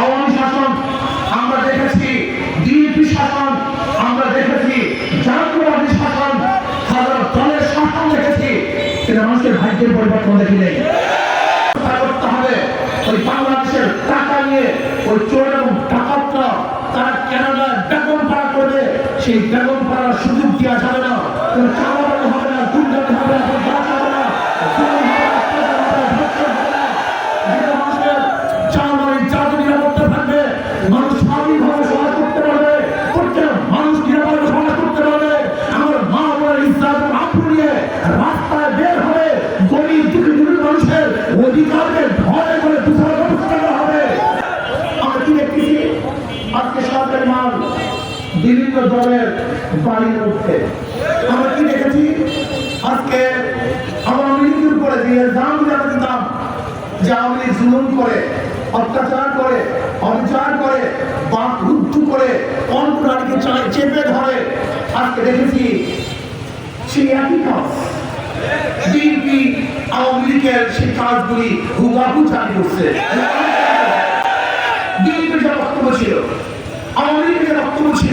আওয়ামী শাসন আমরা দেখেছি ডিএপি শাসন আমরা দেখেছি, জাতীয়বাদী শাসন হাজার দলের শাসন দেখেছি। কিন্তু মানুষের ভাগ্যের পরিবর্তন দেখি নেই। করতে হবে, ওই বাংলাদেশের টাকা নিয়ে, ওই চোর এবং ডাকাতরা তারা কেনাডায় বেগম পাড়া করবে, সেই বেগম পাড়ার সুযোগ দেওয়া যাবে না। আজকে সরকারি মাল বিভিন্ন দলের বাড়ির মধ্যে। আমরা কি দেখেছি? আজকে আওয়ামী লীগের উপরে যে দাম আমরা দিতাম। যে আওয়ামী জুলুম করে, অত্যাচার করে, অবিচার করে, বাক রুদ্ধ করে অন্ত নারীকে চেপে ধরে। আজকে দেখেছি সেই একই কাজ। বিএনপি আওয়ামী লীগের সেই কাজগুলি হুবাহু চালু করছে বিএনপির যা বক্তব্য ছিল আওয়ামী লীগের যে বক্তব্য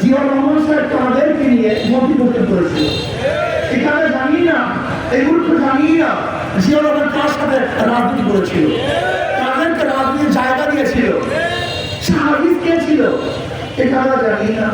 জিয়া রহমান সাহেব আমাদেরকে নিয়ে মন্ত্রী পরিষদ করেছিল। এখানে জানি না, এই গুরুত্ব জানি না জিয়া রহমান কার সাথে রাজনীতি করেছিল। তাদেরকে রাজনীতির জায়গা দিয়েছিল। সাহায্য কে ছিল? এখানে জানি না?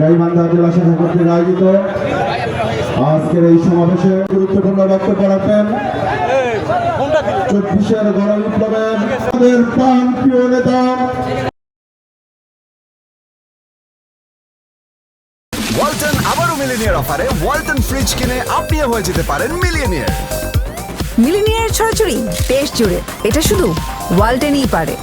গাইবান্ধা জেলা শাখা কর্তৃক আয়োজিত। আজকের এই সমাবেশে গুরুত্বপূর্ণ বক্তব্য রাখবেন। চব্বিশের গণ বিপ্লবের আমাদের প্রাণ প্রিয় নেতা। ওয়ালটন আবারও মিলিনিয়ার অফারে ওয়ালটন ফ্রিজ কিনে আপনিও হয়ে যেতে পারেন মিলিয়নিয়ার মিলিনিয়ার ছড়াছড়ি দেশ জুড়ে। এটা শুধু ওয়ালটেনই পারে।